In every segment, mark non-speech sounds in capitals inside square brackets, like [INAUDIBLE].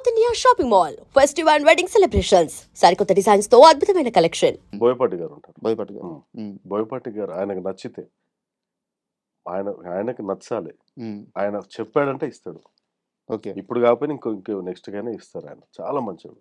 South India shopping mall festive and wedding celebrations సరికొత్త డిజైన్స్తో అద్భుతమైన కలెక్షన్ బోయపాటి గారు ఉంటారు. భయపడి గారు. బోయపాటి గారు ఆయనకు నచ్చితే ఆయన ఆయనకు నచ్చాలి. ఆయన చెప్పాడంటే ఇస్తాడు. ఓకే. ఇప్పుడు కాకపోయినా ఇంకో ఇంకో నెక్స్ట్ గానే ఇస్తారు ఆయన. చాలా మంచివాడు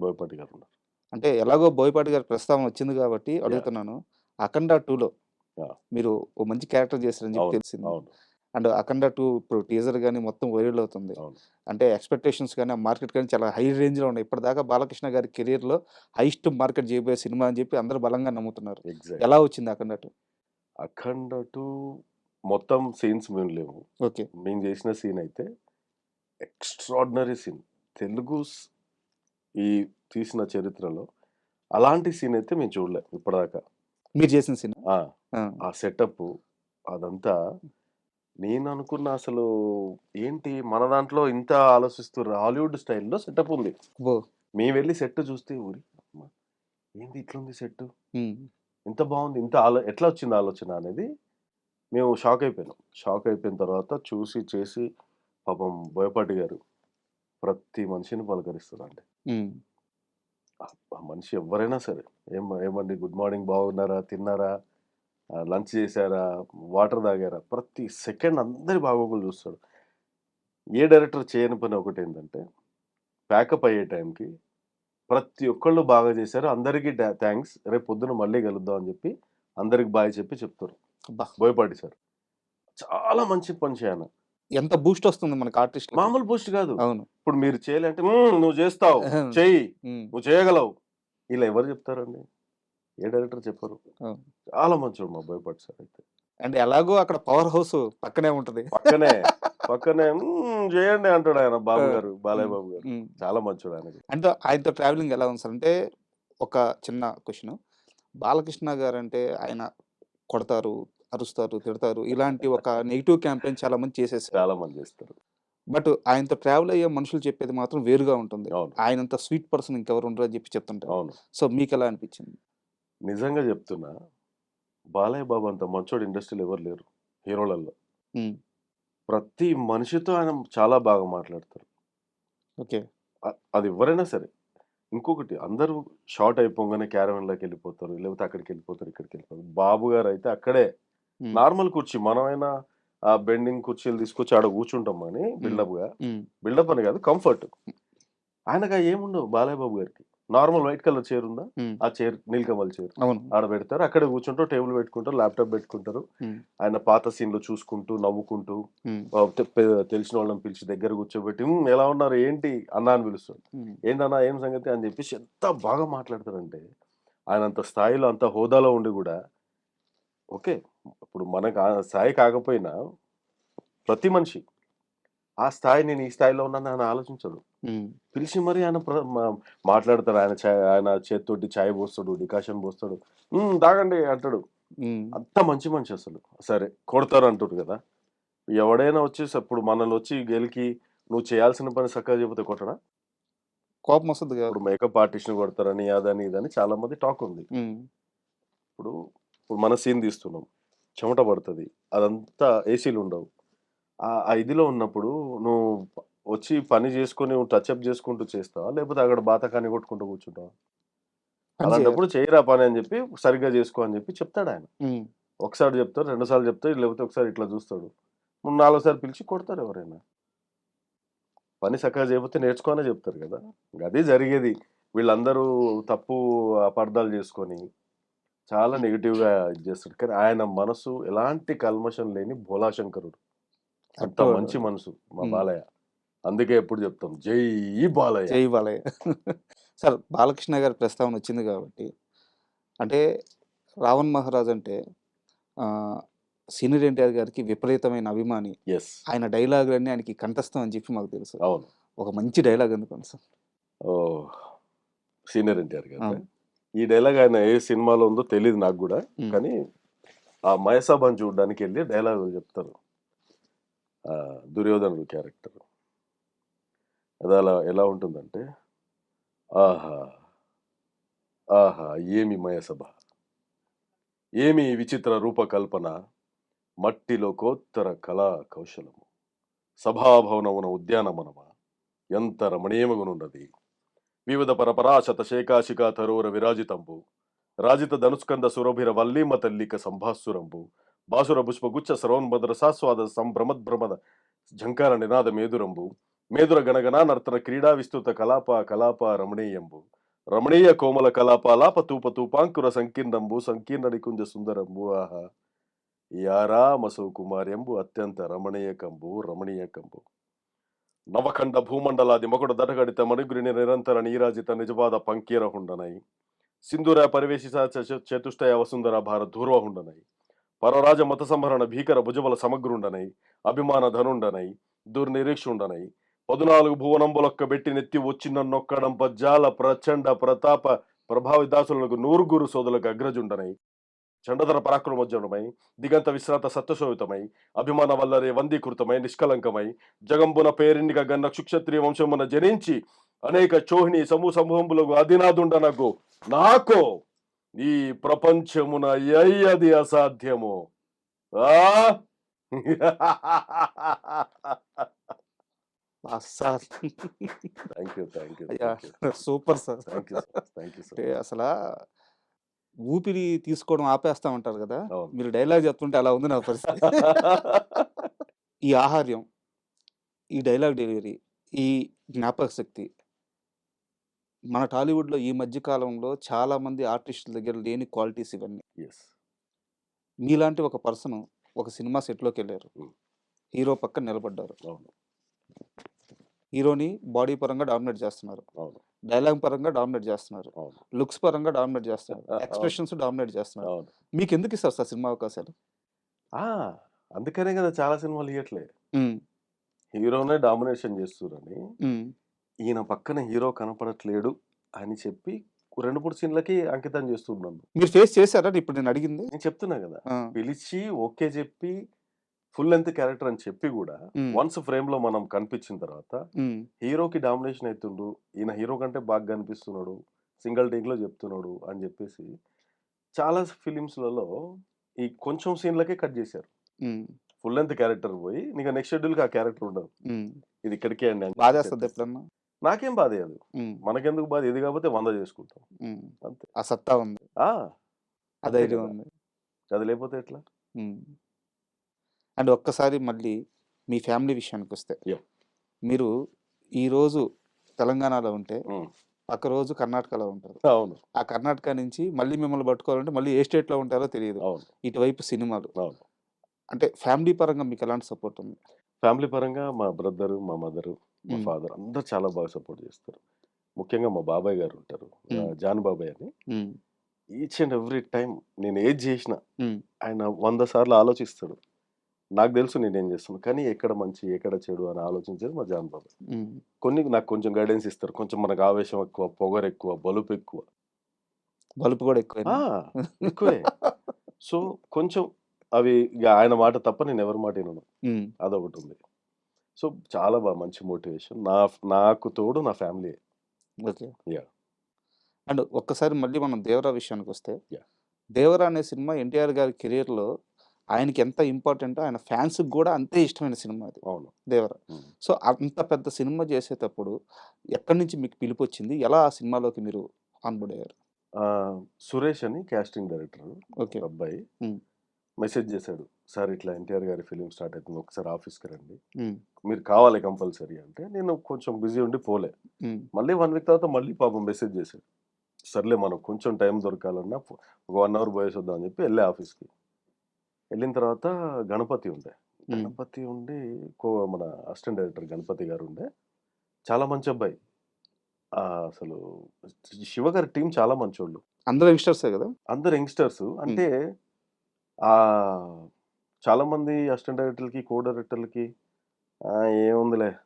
బోయపాటి గారు ఉన్నారు. అంటే ఎలాగో బోయపాటి గారి ప్రస్తావన వచ్చింది కాబట్టి అడుగుతున్నాను. అఖండ టూలో. మీరు ఓ మంచి క్యారెక్టర్ చేశారని చెప్పి తెలిసింది. అవును. అండ్ అఖండ టూ ఇప్పుడు టీజర్ కానీ మొత్తం వైరల్ అవుతుంది. అంటే ఎక్స్పెక్టేషన్స్ కానీ ఆ మార్కెట్ కానీ చాలా హై రేంజ్లో ఉన్నాయి. ఇప్పటిదాకా బాలకృష్ణ గారి కెరీర్లో హైయెస్ట్ మార్కెట్ చేయబోయే సినిమా అని చెప్పి అందరూ బలంగా నమ్ముతున్నారు. ఎలా వచ్చింది అఖండ టూ? అఖండ టు మొత్తం సీన్స్ మేము లేవు. ఓకే. మేము చేసిన సీన్ అయితే ఎక్స్ట్రాడినరీ సీన్. తెలుగు ఈ తీసిన చరిత్రలో అలాంటి సీన్ అయితే మేము చూడలేం ఇప్పటిదాకా. మీరు చేసిన సినిమా ఆ, ఆ సెటప్ అదంతా నేను అనుకున్న అసలు ఏంటి మన దాంట్లో ఇంత ఆలోచిస్తున్నారు హాలీవుడ్ స్టైల్లో సెటప్ ఉంది. ఓ! మేము వెళ్ళి సెట్ చూస్తే ఊరి అమ్మ, ఏంది ఇట్లుంది సెట్ ఉమ్, ఇంత బాగుంది ఇంత ఆలో ఎట్లా వచ్చింది ఆలోచన అనేది మేము షాక్ అయిపోయినాం. షాక్ అయిపోయిన తర్వాత చూసి చేసి పాపం బోయపాటి గారు ప్రతి మనిషిని ఉమ్, ఆ ఆ మనిషి ఎవరైనా సరే ఏం ఏమండి? గుడ్ మార్నింగ్ బాగున్నారా? తిన్నారా? లంచ్ చేశారా? వాటర్ తాగారా? ప్రతి సెకండ్ అందరి బాగోగులు చూస్తాడు. ఏ డైరెక్టర్ చేయని పని ఒకటి ఏంటంటే ప్యాకప్ అయ్యే టైంకి ప్రతి ఒక్కళ్ళు బాగా చేశారు. అందరికీ థ్యాంక్స్ రేపు పొద్దున మళ్ళీ కలుద్దాం అని చెప్పి అందరికి బాయ్ చెప్పి చెప్తారు. అబ్బా! బోయపాటి సార్ చాలా మంచి పని చేయను ఎంత బూస్ట్ వస్తుంది మనకి ఆర్టిస్ట్ మామూలు పోస్ట్ కాదు. అవును. ఇప్పుడు మీరు చేయాలంటే "మ్మ్, నువ్వు చేస్తావు. [LAUGHS] చెయ్యి. నువ్వు చేయగలవు. ఇలా ఎవరు చెప్తారండి? ఏ డైరెక్టర్ చెప్పరు. చాలా మంచోడు మా భయపడి సార్ అయితే. అండ్ ఎలాగో అక్కడ పవర్ హౌస్ పక్కనే ఉంటది. పక్కనే పక్కనే [LAUGHS] "మ్మ్, చేయండి అంటాడు ఆయన బాబు గారు బాలయ్య బాబు గారు. చాలా మంచోడు ఆయనకి. అంటే ఆయనతో ట్రావెలింగ్ ఎలా ఉంది సార్ అంటే ఒక చిన్న క్వశ్చన్. బాలకృష్ణ గారు అంటే ఆయన కొడతారు అరుస్తారు తిడతారు. ఇలాంటి ఒక నెగిటివ్ క్యాంపెయిన్ చాలా మంది చేసేసారు. చాలా మంది చేస్తారు. బట్ ఆయనతో ట్రావెల్ అయ్యే మనుషులు చెప్పేది మాత్రం వేరుగా ఉంటుంది. ఆయనంత స్వీట్ పర్సన్ ఇంకెవరు ఉండరు అని చెప్పి చెప్తుంటారు. సో మీకు ఎలా అనిపించింది? నిజంగా చెప్తున్నా బాలయ్య బాబు అంత మంచోడు ఇండస్ట్రీలో ఎవరు లేరు హీరోలలో ప్రతి మనిషితో ఆయన చాలా బాగా మాట్లాడతారు. ఓకే. అది ఎవరైనా సరే. ఇంకొకటి అందరూ షార్ట్ అయిపోగానే క్యారవెన్లోకి వెళ్ళిపోతారు లేకపోతే అక్కడికి వెళ్ళిపోతారు ఇక్కడికి వెళ్ళిపోతారు. బాబు గారు అయితే అక్కడే నార్మల్ కుర్చీ మనమైనా ఆ బెండింగ్ కుర్చీలు తీసుకొచ్చి ఆడ కూర్చుంటాం అని బిల్డప్గా బిల్డప్ అని కాదు కంఫర్ట్. ఆయనగా ఏముండవు బాలయ్య బాబు గారికి. నార్మల్ వైట్ కలర్ చైర్ ఉందా? ఆ చైర్ నీలకమల్ చైర్. ఆడ పెడతారు. అక్కడే కూర్చుంటారు టేబుల్ పెట్టుకుంటారు ల్యాప్టాప్ పెట్టుకుంటారు. ఆయన పాత సీన్లు చూసుకుంటూ నవ్వుకుంటూ తెలిసిన వాళ్ళని పిలిచి దగ్గర కూర్చోబెట్టి "ఉమ్, ఎలా ఉన్నారు? ఏంటి? అన్న అని పిలుస్తారు. ఉమ్, ఏంటన్నా ఏం సంగతి? అని చెప్పేసి ఎంత బాగా మాట్లాడతారంటే ఆయన అంత స్థాయిలో అంత హోదాలో ఉండి కూడా ఓకే ఇప్పుడు మనకు ఆ స్థాయి కాకపోయినా ప్రతి మనిషి ఆ స్థాయి నేను ఈ స్థాయిలో ఉన్నాను ఆయన ఆలోచించడు. పిలిచి మరి ఆయన ప్ర- మా- మాట్లాడతారు ఆయన చాయ్ ఆయన చేతితోటి చాయ్ పోస్తాడు డికాషన్ పోస్తాడు. "ఉమ్, తాగండి అంటాడు. అంత మంచి మనిషి అసలు. సరే కొడతారు అంటారు కదా. ఎవడైనా వచ్చేసి అప్పుడు మనల్ని వచ్చి గెలికి నువ్వు చేయాల్సిన పని చక్కగా చెబితే కొట్టడా? కోపం వస్తుంది కదా. ఇప్పుడు మేకప్ ఆర్టిస్ట్ కొడతారని అదని ఇదని చాలా మంది టాక్ ఉంది. ఇప్పుడు ఇప్పుడు మన సీన్ తీస్తున్నాం. చెమట పడుతుంది. అదంతా ఏసీలు ఉండవు. ఆ ఆ ఇదిలో ఉన్నప్పుడు నువ్వు వచ్చి పని చేసుకొని టచ్అప్ చేసుకుంటూ చేస్తావా? లేకపోతే అక్కడ బాతకాన్ని కొట్టుకుంటూ కూర్చుంటావా? పని అలాంటప్పుడు చేయరా. పని అని చెప్పి సరిగ్గా చేసుకో అని చెప్పి చెప్తాడు ఆయన. ఒకసారి చెప్తారు రెండు సార్లు చెప్తారు లేకపోతే ఒకసారి ఇట్లా చూస్తాడు. మూడు నాలుగోసారి పిలిచి కొడతారు ఎవరైనా. పని చక్కగా చేయకపోతే నేర్చుకోనే చెప్తారు కదా. అదే జరిగేది. వీళ్ళందరూ తప్పు అపార్థాలు చేసుకొని చాలా నెగిటివ్గా ఇది చేస్తాడు కానీ ఆయన మనసు ఎలాంటి కల్మషం లేని భోలాశంకరుడు అంత మంచి మనసు మా. బాలయ్య. అందుకే ఎప్పుడు చెప్తాం జై బాలయ్య. జై బాలయ్య. [LAUGHS] సార్ బాలకృష్ణ గారి ప్రస్తావన వచ్చింది కాబట్టి అంటే రావణ్ మహారాజ్ అంటే సీనియర్ ఎన్టీఆర్ గారికి విపరీతమైన అభిమాని. ఎస్ ఆయన డైలాగులన్నీ ఆయనకి కంఠస్థం అని చెప్పి మాకు తెలుసు. అవును. ఒక మంచి డైలాగ్ అనుకోండి సార్? ఓ సీనియర్ ఎన్టీఆర్ గారు. ఈ డైలాగ్ ఆయన ఏ సినిమాలో ఉందో తెలియదు నాకు కూడా కానీ ఆ మయసాబాన్ చూడడానికి వెళ్ళి డైలాగ్ చెప్తారు. దుర్యోధనుడు క్యారెక్టర్. అది అలా ఎలా ఉంటుందంటే ఆహా ఆహా ఏమి మయసభ. ఏమి విచిత్ర రూపకల్పన మట్టిలో కోత్తర కళా కౌశలము. సభాభవనమున ఉద్యానవనమా? ఎంత రమణీయమగునున్నది వివిధ పరపరాశత శేకాశికా తరోర విరాజితంబు. రాజిత ధనుస్కంద సురభిర వల్లీమ తల్లిక సంభాసురంబు. బాసుర పుష్పగుచ్చ సరోన్మదర సాస్వాద సంభ్రమద్భ్రమద ఝంకార నినాద మేదురంబు మేదుర గణగణ నర్తన క్రీడా విస్తృత కలాప కలాప రమణీయంబు. రమణీయ కోమల కలాపాలాప తూప తూపాంకుర సంకీర్ణంబు సంకీర్ణ నికుంజ సుందరంబు ఆహా. యారామసౌ కుమార్యంబు అత్యంత రమణీయకంబు రమణీయకంబు. నవఖండ భూమండలాది మకుడ దటగడిత మణిగురిని నిరంతర నీరాజిత నిజవాద పంకీర హుండనై సింధూర పరివేశిత చ- చతుష్టయ వసుంధర భార ధూర్వ హుండనై పరరాజ మత సంహరణ భీకర భుజబల సమగ్రుండనై. అభిమాన ధనుండనై. దుర్నిరీక్షుండనై. పదునాలుగు భువనంబులొక్క బెట్టి నెత్తి వచ్చిన నొక్కడం పజ్జాల ప్రచండ ప్రతాప ప్రభావిదాసులకు నూరుగురు సోదరులకు అగ్రజుండనై చండధర పరాక్రమోజ్జనమై దిగంత విశ్రాంత సత్యశోభితమై అభిమాన వల్లరే వందీకృతమై నిష్కలంకమై జగంబున పేరిండిగా గన్న క్షుక్షత్రియ వంశమున జనించి అనేక చోహిని సమూహ సమూహములకు అధినాదుండనకు నాకు ఈ ప్రపంచమున అయ్యది అసాధ్యము. ఆ? [LAUGHS] Sir thank you thank you super sir. Thank you thank you అంటే అసలు ఊపిరి తీసుకోవడం ఆపేస్తామంటారు కదా అవును. మీరు డైలాగ్ చెప్తుంటే అలా ఉంది నా పరిస్థితి. ఈ ఆహార్యం ఈ డైలాగ్ డెలివరీ ఈ జ్ఞాపక శక్తి మన టాలీవుడ్లో ఈ మధ్య కాలంలో చాలా మంది ఆర్టిస్టుల దగ్గర లేని క్వాలిటీస్ ఇవన్నీ. మీలాంటి ఒక పర్సన్ ఒక సినిమా సెట్లోకి వెళ్ళారు. హీరో పక్కన నిలబడ్డారు. హీరోని బాడీ పరంగా డామినేట్ చేస్తున్నారు. డైలాగ్ పరంగా డామినేట్ చేస్తున్నారు. లుక్స్ పరంగా డామినేట్ చేస్తున్నారు. ఎక్స్ప్రెషన్స్ డామినేట్ చేస్తున్నారు. అవును. మీకు ఎందుకు ఇస్తారు సార్ సినిమా అవకాశాలు? ఆ, అందుకనే కదా చాలా సినిమాలు ఇవ్వట్లే హీరోనే డామినేషన్ చేస్తురని ఉమ్, ఈయన పక్కన హీరో కనపడట్లేడు అని చెప్పి రెండు మూడు సీన్లకి అంకితం చేస్తున్నాను మీరు ఫేస్ చేశారా? ఇప్పుడు నేను అడిగింది. నేను చెప్తున్నా కదా. పిలిచి ఓకే చెప్పి ఫుల్ లెంత్ క్యారెక్టర్ అని చెప్పి కూడా వన్స్ ఫ్రేమ్లో మనం కనిపించిన తర్వాత హీరోకి డామినేషన్ అవుతుండు ఈయన హీరో కంటే బాగా కనిపిస్తున్నాడు సింగిల్ టేక్లో చెప్తున్నాడు అని చెప్పేసి చాలా ఫిలిమ్స్లలో ఈ కొంచెం సీన్లకే కట్ చేశారు. ఫుల్ లెంత్ క్యారెక్టర్ పోయి నీకు నెక్స్ట్ షెడ్యూల్కి ఆ క్యారెక్టర్ ఉండదు. ఇది ఇక్కడికే అండి బాధేస్తుంది చెప్పేసి. ఎప్పుడన్నా? నాకేం బాధ అది ఉమ్, మనకెందుకు బాధ? ఇది కాబట్టి వంద చేసుకుంటాం. అంతే. ఆ సత్తా ఉంది. ఆ. ధైర్యం. ఉంది. అది లేకపోతే ఎట్లా అండ్ ఒక్కసారి మళ్ళీ మీ ఫ్యామిలీ విషయానికి వస్తే. మీరు ఈరోజు తెలంగాణలో ఉంటే. పక్క రోజు కర్ణాటకలో ఉంటారు. అవును. ఆ కర్ణాటక నుంచి మళ్ళీ మిమ్మల్ని పట్టుకోవాలంటే మళ్ళీ ఏ స్టేట్లో ఉంటారో తెలియదు. అవును. ఇటువైపు సినిమాలు. అంటే ఫ్యామిలీ పరంగా మీకు ఎలాంటి సపోర్ట్ ఉంది? ఫ్యామిలీ పరంగా మా బ్రదర్ మా మదర్ మా. ఫాదర్ అందరు చాలా బాగా సపోర్ట్ చేస్తారు. ముఖ్యంగా మా బాబాయ్ గారు ఉంటారు. జాన్ బాబాయ్ అని. ఈచ్ అండ్ ఎవ్రీ టైం నేను ఏది చేసిన ఆయన వంద సార్లు ఆలోచిస్తాడు. నాకు తెలుసు నేనేం చేస్తాను. కానీ ఎక్కడ మంచి ఎక్కడ చెడు అని ఆలోచించేది మా జాన్ ఉమ్. కొన్ని నాకు కొంచెం గైడెన్స్ ఇస్తారు. కొంచెం మనకు ఆవేశం ఎక్కువ పొగరు ఎక్కువ బలుపు ఎక్కువ. బలుపు కూడా ఎక్కువ ఎక్కువే. సో కొంచెం అవి ఇక ఆయన మాట తప్ప నేను ఎవరి మాట వినను. అదొకటి ఉంది. సో చాలా బాగా మంచి మోటివేషన్. నా నాకు తోడు నా ఫ్యామిలీ. ఓకే. Yeah. అండ్ ఒక్కసారి మళ్ళీ మనం దేవరా విషయానికి వస్తే. దేవరా అనే సినిమా ఎన్టీఆర్ గారి కెరీర్లో ఆయనకి ఎంత ఇంపార్టెంట్ ఆయన ఫ్యాన్స్ కూడా అంతే ఇష్టమైన సినిమా అది అవును దేవరా. సో అంత పెద్ద సినిమా చేసేటప్పుడు ఎక్కడి నుంచి మీకు పిలుపు వచ్చింది ఎలా ఆ సినిమాలోకి మీరు ఆన్బోర్డ్ అయ్యారు సురేష్ అని కాస్టింగ్ డైరెక్టర్ ఓకే. అబ్బాయి. మెసేజ్ చేశాడు సార్ ఇట్లా ఎన్టీఆర్ గారి ఫిలిం స్టార్ట్ అవుతుంది ఒకసారి ఆఫీస్కి రండి. మీరు కావాలి కంపల్సరీ అంటే నేను కొంచెం బిజీ ఉండి పోలే. మళ్ళీ వన్ వీక్ తర్వాత మళ్ళీ పాపం మెసేజ్ చేశాడు సర్లే మనం కొంచెం టైం దొరకాలన్నా ఒక వన్ అవర్ పోయేసి వద్దాం అని చెప్పి వెళ్ళే ఆఫీస్కి. వెళ్ళిన తర్వాత గణపతి ఉండే. గణపతి ఉండి కో మన అసిస్టెంట్ డైరెక్టర్ గణపతి గారు ఉండే. చాలా మంచి అబ్బాయి. అసలు శివ గారి టీం చాలా మంచోళ్ళు. అందరూ యంగ్స్టర్సే కదా? అందరు యంగ్స్టర్స్. అంటే ఆ చాలా మంది అసిస్టెంట్ డైరెక్టర్లకి కో డైరెక్టర్లకి ఏముందిలే.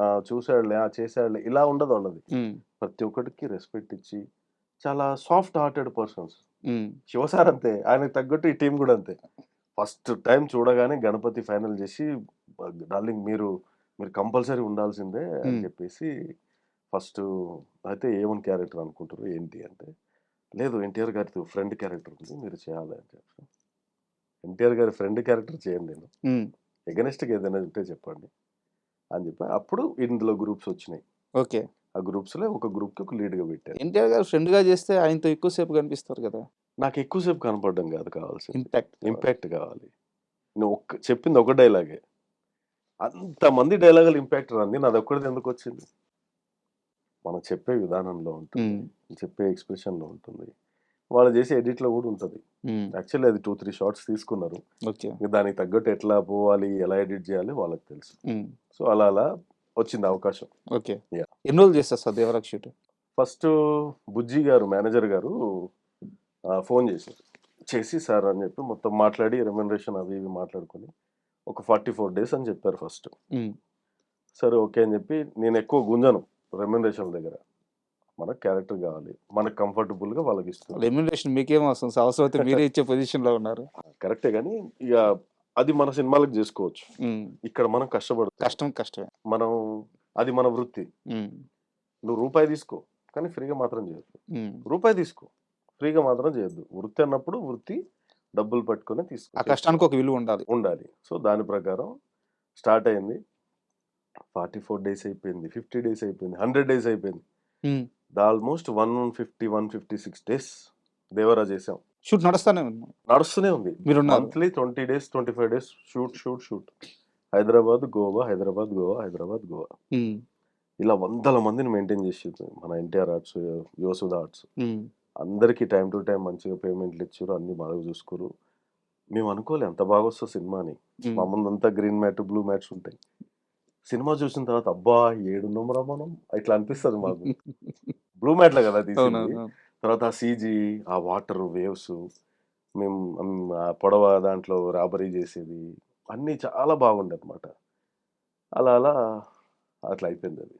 ఆ, చూశాడులే ఆ, చేశాడులే ఇలా ఉండదు వాళ్ళది ప్రతి ఒక్కటికి రెస్పెక్ట్ ఇచ్చి చాలా సాఫ్ట్ హార్టెడ్ పర్సన్స్. శివసార్ అంతే. ఆయనకు తగ్గట్టు ఈ టీం కూడా అంతే. ఫస్ట్ టైం చూడగానే గణపతి ఫైనల్ చేసి డార్లింగ్ మీరు మీరు కంపల్సరీ ఉండాల్సిందే అని. చెప్పేసి ఫస్ట్ అయితే ఏమని క్యారెక్టర్ అనుకుంటారు ఏంటి అంటే లేదు ఎన్టీఆర్ గారి ఫ్రెండ్ క్యారెక్టర్ ఉంది మీరు చేయాలి అని చెప్పి. ఎన్టీఆర్ గారి ఫ్రెండ్ క్యారెక్టర్ చేయండి నేను. ఎగనెస్ట్గా ఏదైనా ఉంటే చెప్పండి అని చెప్పి. అప్పుడు ఇందులో గ్రూప్స్ వచ్చినాయి. ఓకే. ఆ గ్రూప్స్లో ఒక గ్రూప్కి ఒక లీడ్గా పెట్టారు. ఎన్టీఆర్ గారు ఫ్రెండ్గా చేస్తే ఆయనతో ఎక్కువసేపు కనిపిస్తారు కదా! నాకు ఎక్కువసేపు కనపడడం కాదు కావాల్సింది. ఇంపాక్ట్ ఇంపాక్ట్ కావాలి. నువ్వు ఒక్క చెప్పింది ఒక డైలాగే. అంతమంది డైలాగులు ఇంపాక్ట్ రాంది నాది ఒక్కడిది ఎందుకు వచ్చింది? మనం చెప్పే విధానంలో ఉంటుంది. చెప్పే ఎక్స్ప్రెషన్లో ఉంటుంది. వాళ్ళు చేసే ఎడిట్లో కూడా ఉంటుంది. యాక్చువల్లీ అది టూ త్రీ షార్ట్స్ తీసుకున్నారు. దానికి తగ్గట్టు ఎట్లా పోవాలి ఎలా ఎడిట్ చేయాలి వాళ్ళకి తెలుసు. సో అలా అలా వచ్చింది అవకాశం. ఓకే. ఎన్ని రోజులు చేస్తారు సార్ దేవరాక్ షూట్? ఫస్ట్ బుజ్జి గారు మేనేజర్ గారు ఫోన్ చేశారు. చేసి సార్ అని చెప్పి మొత్తం మాట్లాడి రెమ్యునరేషన్ అవి ఇవి మాట్లాడుకొని ఒక ఫార్టీ ఫోర్ డేస్ అని చెప్పారు ఫస్ట్. సరే ఓకే అని చెప్పి నేను ఎక్కువ గుంజను రెమ్యునరేషన్ దగ్గర. మనకు క్యారెక్టర్ కావాలి మనకు కంఫర్టబుల్గా వాళ్ళకి ఇస్తుంది రెమ్యునరేషన్ మీకేం అవసరం సార్? అవసరం అయితే మీరే ఇచ్చే పొజిషన్లో ఉన్నారు కరెక్టే కానీ ఇక అది మన సినిమాలకు చేసుకోవచ్చు. ఇక్కడ మనం కష్టపడుతుంది కష్టం కష్టమే. మనం అది మన వృత్తి. నువ్వు రూపాయి తీసుకో కానీ ఫ్రీగా మాత్రం చేయొద్దు. రూపాయి తీసుకో ఫ్రీగా మాత్రం చేయొద్దు. వృత్తి అన్నప్పుడు వృత్తి డబ్బులు పట్టుకొని తీసుకో. ఆ కష్టానికి ఒక విలువ ఉండాలి. ఉండాలి. సో దాని ప్రకారం స్టార్ట్ అయింది. ఫార్టీ ఫోర్ డేస్ అయిపోయింది ఫిఫ్టీ డేస్ అయిపోయింది హండ్రెడ్ డేస్ అయిపోయింది. Almost one fifty one fifty six days Devara చేసాం. షూట్ నడుస్తానే ఉంది. నడుస్తూనే ఉంది. మీరున్నారు. Monthly twenty days twenty five days shoot shoot shoot. Hyderabad Goa Hyderabad Goa Hyderabad Goa. ఇలా వందల మందిని మెయింటైన్ చేసి మన ఎన్టీఆర్ ఆర్ట్స్ యోసుద ఆర్ట్స్. అందరికీ టైం టు టైం మంచిగా పేమెంట్లు ఇచ్చారు అన్ని బాగా చూసుకోరు. మేము అనుకోలే ఎంత బాగా వస్తుంది సినిమా అని. ఉమ్. మా ముందంతా గ్రీన్ మ్యాట్ బ్లూ మ్యాట్స్ ఉంటాయి. సినిమా చూసిన తర్వాత అబ్బా ఏడున్నాంరా మనం? ఇట్లా అనిపిస్తుంది మాకు. [LAUGHS] బ్లూ మ్యాట్లే కదా తీసింది. తర్వాత ఆ సీజీ ఆ వాటర్ వేవ్స్ మేము ఆ పొడవ దాంట్లో రాబరీ చేసేది అన్నీ చాలా బాగుండే అనమాట అలా అలా అట్లా అయిపోయింది అది.